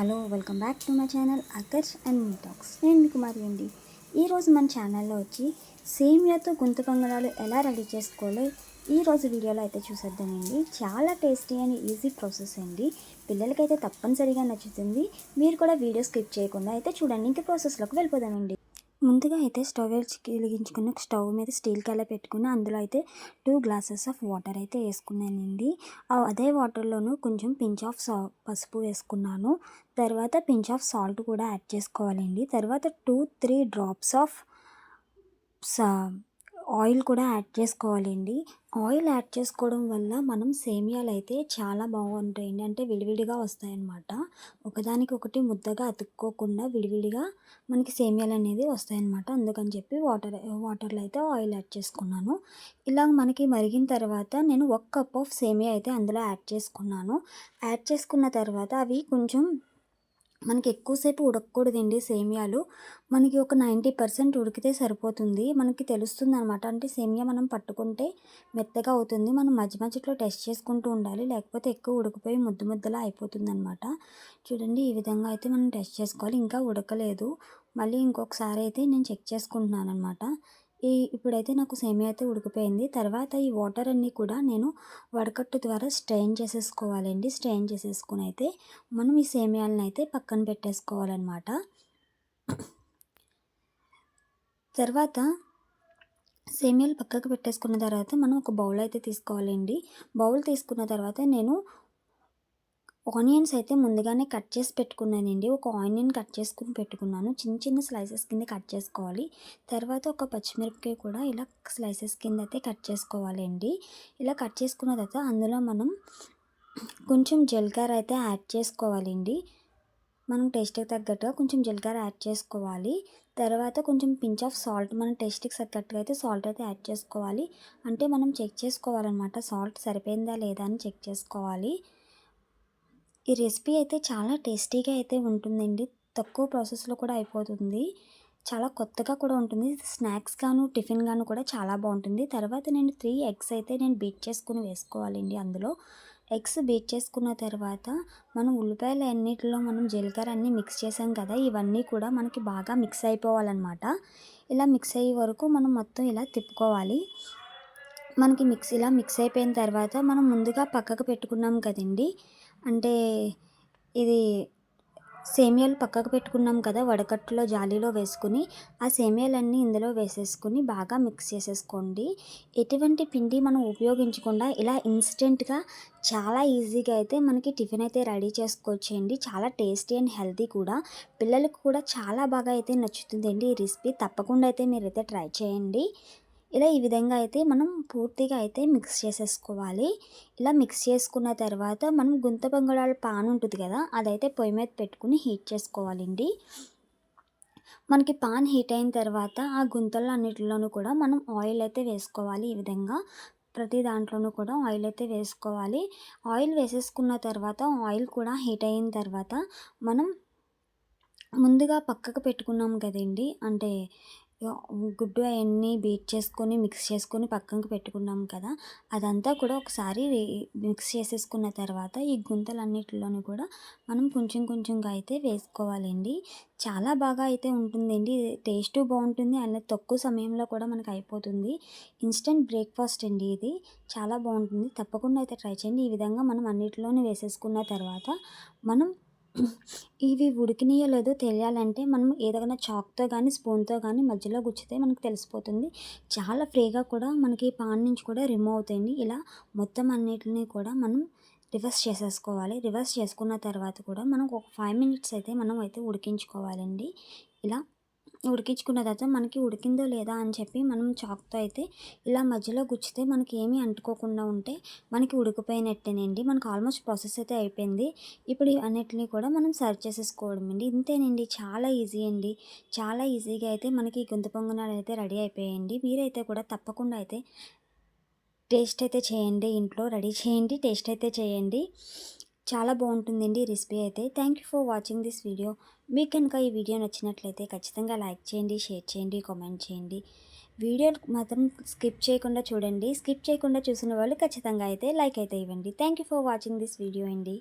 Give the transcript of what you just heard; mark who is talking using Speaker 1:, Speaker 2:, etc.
Speaker 1: Hello welcome back to my channel Akarsh and మీటాక్స్ నేను కుమారి అండి. ఈరోజు మన ఛానల్లో వచ్చి సేమియాతో గుంత పొంగనాలు ఎలా రెడీ చేసుకోవాలో ఈ రోజు వీడియోలో అయితే చూసేద్దామండి. చాలా టేస్టీ అండ్ ఈజీ ప్రాసెస్ అండి. పిల్లలకైతే తప్పనిసరిగా నచ్చుతుంది. మీరు కూడా వీడియో స్కిప్ చేయకుండా అయితే చూడండి. ఇంకా ప్రాసెస్లోకి వెళ్ళిపోదామండి. ముందుగా అయితే స్టవ్ వెలిగించుకుని స్టవ్ మీద స్టీల్ కల పెట్టుకుని అందులో అయితే టూ గ్లాసెస్ ఆఫ్ వాటర్ అయితే వేసుకున్నానండి. అదే వాటర్లోనూ కొంచెం పించ్ ఆఫ్ సా పసుపు వేసుకున్నాను. తర్వాత పించ్ ఆఫ్ సాల్ట్ కూడా యాడ్ చేసుకోవాలండి. తర్వాత టూ త్రీ డ్రాప్స్ ఆఫ్ సా ఆయిల్ కూడా యాడ్ చేసుకోవాలండి. ఆయిల్ యాడ్ చేసుకోవడం వల్ల మనం సేమియాలు అయితే చాలా బాగుంటాయండి. అంటే విడివిడిగా వస్తాయన్నమాట. ఒకదానికి ఒకటి ముద్దగా అతుక్కోకుండా విడివిడిగా మనకి సేమియాలు అనేది వస్తాయన్నమాట. అందుకని చెప్పి వాటర్ వాటర్లో అయితే ఆయిల్ యాడ్ చేసుకున్నాను. ఇలా మనకి మరిగిన తర్వాత నేను ఒక కప్ ఆఫ్ సేమియా అయితే అందులో యాడ్ చేసుకున్నాను. యాడ్ చేసుకున్న తర్వాత అవి కొంచెం మనకి ఎక్కువసేపు ఉడకకూడదండి సేమియాలు. మనకి ఒక నైంటీ పర్సెంట్ ఉడికితే సరిపోతుంది. మనకి తెలుస్తుంది అనమాట అంటే సేమియా మనం పట్టుకుంటే మెత్తగా అవుతుంది. మనం మధ్య మధ్యలో టెస్ట్ చేసుకుంటూ ఉండాలి. లేకపోతే ఎక్కువ ఉడికిపోయి ముద్దు ముద్దలా అయిపోతుంది అనమాట చూడండి ఈ విధంగా అయితే మనం టెస్ట్ చేసుకోవాలి. ఇంకా ఉడకలేదు. మళ్ళీ ఇంకొకసారి అయితే నేను చెక్ చేసుకుంటున్నాను అనమాట ఈ ఇప్పుడైతే నాకు సేమియా అయితే ఉడికిపోయింది. తర్వాత ఈ వాటర్ అన్నీ కూడా నేను వడకట్టు ద్వారా స్ట్రెయిన్ చేసేసుకోవాలండి. స్ట్రెయిన్ చేసేసుకుని అయితే మనం ఈ సేమియాలను అయితే పక్కన పెట్టేసుకోవాలన్నమాట. తర్వాత సేమియాలు పక్కకు పెట్టేసుకున్న తర్వాత మనం ఒక బౌల్ అయితే తీసుకోవాలండి. బౌల్ తీసుకున్న తర్వాత నేను ఆనియన్స్ అయితే ముందుగానే కట్ చేసి పెట్టుకున్నానండి. ఒక ఆనియన్ కట్ చేసుకుని పెట్టుకున్నాను. చిన్న చిన్న స్లైసెస్ కింద కట్ చేసుకోవాలి. తర్వాత ఒక పచ్చిమిరపకాయ కూడా ఇలా స్లైసెస్ కింద అయితే కట్ చేసుకోవాలండి. ఇలా కట్ చేసుకున్న తర్వాత అందులో మనం కొంచెం జీలకర్ర అయితే యాడ్ చేసుకోవాలండి. మనం టేస్ట్కి తగ్గట్టుగా కొంచెం జీలకర్ర యాడ్ చేసుకోవాలి. తర్వాత కొంచెం పించ్ ఆఫ్ సాల్ట్ మన టేస్ట్కి తగ్గట్టుగా అయితే సాల్ట్ అయితే యాడ్ చేసుకోవాలి. అంటే మనం చెక్ చేసుకోవాలన్నమాట. సాల్ట్ సరిపోయిందా లేదా అని చెక్ చేసుకోవాలి. ఈ రెసిపీ అయితే చాలా టేస్టీగా అయితే ఉంటుందండి. తక్కువ ప్రాసెస్లో కూడా అయిపోతుంది. చాలా కొత్తగా కూడా ఉంటుంది. స్నాక్స్ గాను టిఫిన్ గాను కూడా చాలా బాగుంటుంది. తర్వాత నేను త్రీ ఎగ్స్ అయితే నేను బీట్ చేసుకుని వేసుకోవాలండి అందులో. ఎగ్స్ బీట్ చేసుకున్న తర్వాత మనం ఉల్లిపాయలు అన్నిటిలో మనం జీలకర్ర అన్నీ మిక్స్ చేసాం కదా ఇవన్నీ కూడా మనకి బాగా మిక్స్ అయిపోవాలన్నమాట. ఇలా మిక్స్ అయ్యే వరకు మనం మొత్తం ఇలా తిప్పుకోవాలి. మనకి మిక్సీలా ఇలా మిక్స్ అయిపోయిన తర్వాత మనం ముందుగా పక్కకు పెట్టుకున్నాం కదండి. అంటే ఇది సేమియాలు పక్కకు పెట్టుకున్నాం కదా వడకట్టులో జాలీలో వేసుకుని ఆ సేమియాలన్నీ ఇందులో వేసేసుకుని బాగా మిక్స్ చేసేసుకోండి. ఎటువంటి పిండి మనం ఉపయోగించకుండా ఇలా ఇన్స్టెంట్గా చాలా ఈజీగా అయితే మనకి టిఫిన్ అయితే రెడీ చేసుకోవచ్చండి. చాలా టేస్టీ అండ్ హెల్తీ కూడా. పిల్లలకు కూడా చాలా బాగా అయితే నచ్చుతుందండి ఈ రెసిపీ. తప్పకుండా అయితే మీరైతే ట్రై చేయండి. ఇలా ఈ విధంగా అయితే మనం పూర్తిగా అయితే మిక్స్ చేసేసుకోవాలి. ఇలా మిక్స్ చేసుకున్న తర్వాత మనం గుంత పొంగడాల పాన్ ఉంటుంది కదా అదైతే పొయ్యి మీద పెట్టుకుని హీట్ చేసుకోవాలండి. మనకి పాన్ హీట్ అయిన తర్వాత ఆ గుంతలు అన్నిటిలోనూ కూడా మనం ఆయిల్ అయితే వేసుకోవాలి ఈ విధంగా. ప్రతి దాంట్లోనూ కూడా ఆయిల్ అయితే వేసుకోవాలి. ఆయిల్ వేసేసుకున్న తర్వాత ఆయిల్ కూడా హీట్ అయిన తర్వాత మనం ముందుగా పక్కకు పెట్టుకున్నాం కదండి అంటే గుడ్డు అవన్నీ బీట్ చేసుకొని మిక్స్ చేసుకొని పక్కకు పెట్టుకున్నాం కదా. అదంతా కూడా ఒకసారి మిక్స్ చేసేసుకున్న తర్వాత ఈ గుంతలన్నిటిలోనూ కూడా మనం కొంచెం కొంచెంగా అయితే వేసుకోవాలండి. చాలా బాగా అయితే ఉంటుందండి. టేస్ట్ బాగుంటుంది అలా తక్కువ సమయంలో కూడా మనకు అయిపోతుంది. ఇన్స్టెంట్ బ్రేక్ఫాస్ట్ అండి ఇది. చాలా బాగుంటుంది. తప్పకుండా అయితే ట్రై చేయండి. ఈ విధంగా మనం అన్నిటిలోనే వేసేసుకున్న తర్వాత మనం ఇవి ఉడికినాయో లేదో తెలియాలంటే మనం ఏదైనా చాక్తో కానీ స్పూన్తో కానీ మధ్యలో గుచ్చితే మనకు తెలిసిపోతుంది. చాలా ఫ్రీగా కూడా మనకి పాన్ నుంచి కూడా రిమూవ్ అవుతాయండి. ఇలా మొత్తం అన్నిటిని కూడా మనం రివర్స్ చేసేసుకోవాలి. రివర్స్ చేసుకున్న తర్వాత కూడా మనం ఒక ఫైవ్ మినిట్స్ అయితే మనం అయితే ఉడికించుకోవాలండి. ఇలా ఉడికించుకున్న తర్వాత మనకి ఉడికిందో లేదా అని చెప్పి మనం చాక్తో అయితే ఇలా మధ్యలో గుచ్చితే మనకి ఏమీ అంటుకోకుండా ఉంటే మనకి ఉడికిపోయినట్టేనండి. మనకు ఆల్మోస్ట్ ప్రాసెస్ అయితే అయిపోయింది. ఇప్పుడు అన్నిటిని కూడా మనం సర్వ్ చేసేసుకోవడం అండి. ఇంతేనండి. చాలా ఈజీ అండి. చాలా ఈజీగా అయితే మనకి గుంత పొంగనాలు అయితే రెడీ అయిపోయాయండి. మీరైతే కూడా తప్పకుండా అయితే టేస్ట్ అయితే చేయండి. ఇంట్లో రెడీ చేయండి. టేస్ట్ అయితే చేయండి. చాలా బాగుంటుందండి రెసిపీ అయితే. Thank you for watching this video మీకు కనుక ఈ వీడియో నచ్చినట్లయితే ఖచ్చితంగా లైక్ చేయండి షేర్ చేయండి కామెంట్ చేయండి. వీడియో మాత్రం స్కిప్ చేయకుండా చూడండి. స్కిప్ చేయకుండా చూసిన వాళ్ళు ఖచ్చితంగా అయితే లైక్ అయితే ఇవ్వండి. Thank you for watching this video అండి.